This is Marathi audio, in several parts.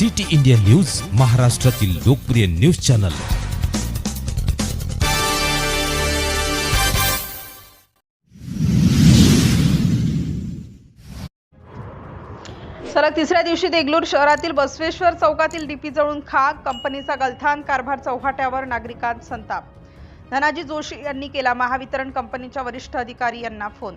सिटी इंडिया न्यूज महाराष्ट्रातील लोकप्रिय न्यूज चॅनल. सलग तिसऱ्या दिवशी देगलूर शहरातील बसवेश्वर चौकातील डीपी जळून खाक कंपनीचा गलथान कारभार चौहाट्यावर नागरिकांत संताप. धनाजी जोशी यांनी केला महावितरण कंपनीच्या वरिष्ठ अधिकारी यांना फोन.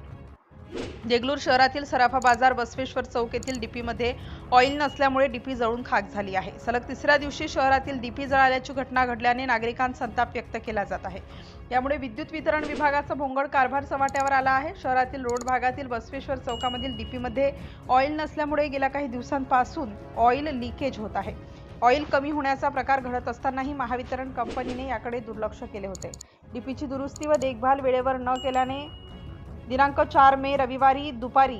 देगलूर शहरातील सराफा बाजार बसवेश्वर चौक येथील डीपीमध्ये ऑइल नसल्यामुळे डीपी जळून खाक झाली आहे. सलग तिसऱ्या दिवशी शहरातील डीपी जळाल्याची घटना घडल्याने नागरिकांत संताप व्यक्त केला जात आहे. यामुळे विद्युत वितरण विभागाचा भोंगळ कारभार चव्हाट्यावर आला आहे. शहरातील रोड भागातील बसवेश्वर चौकामधील डीपीमध्ये ऑइल नसल्यामुळे गेल्या काही दिवसांपासून ऑइल लिकेज होत आहे. ऑइल कमी होण्याचा प्रकार घडत असतानाही महावितरण कंपनीने याकडे दुर्लक्ष केले होते. डीपीची दुरुस्ती व देखभाल वेळेवर न केल्याने दिनांक चार मे रविवारी दुपारी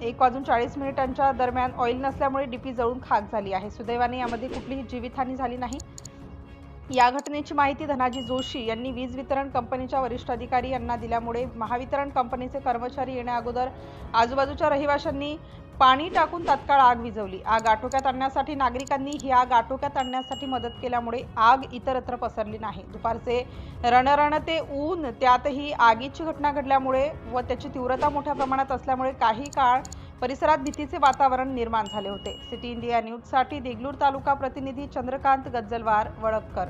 एक वाजून चाळीस मिनिटांच्या दरम्यान ऑइल नसल्यामुळे डीपी जळून खाक झाली आहे. सुदैवाने यामध्ये कुठलीही जीवितहानी झाली नाही. या घटनेची माहिती धनाजी जोशी यांनी वीज वितरण कंपनीच्या वरिष्ठ अधिकारी यांना दिल्यामुळे महावितरण कंपनीचे कर्मचारी येण्या अगोदर आजूबाजूच्या रहिवाशांनी पाणी टाकून तात्काळ आग विझवली. आग आटोक्यात आणण्यासाठी नागरिकांनी ही आग आटोक्यात आणण्यासाठी मदत केल्यामुळे आग इतरत्र पसरली नाही. दुपारचे रणरण ते ऊन त्यातही आगीची घटना घडल्यामुळे व त्याची तीव्रता मोठ्या प्रमाणात असल्यामुळे काही काळ परिसरात भीतीचे वातावरण निर्माण झाले होते. सिटी इंडिया न्यूजसाठी देगलूर तालुका प्रतिनिधी चंद्रकांत गज्जलवार वडक्कर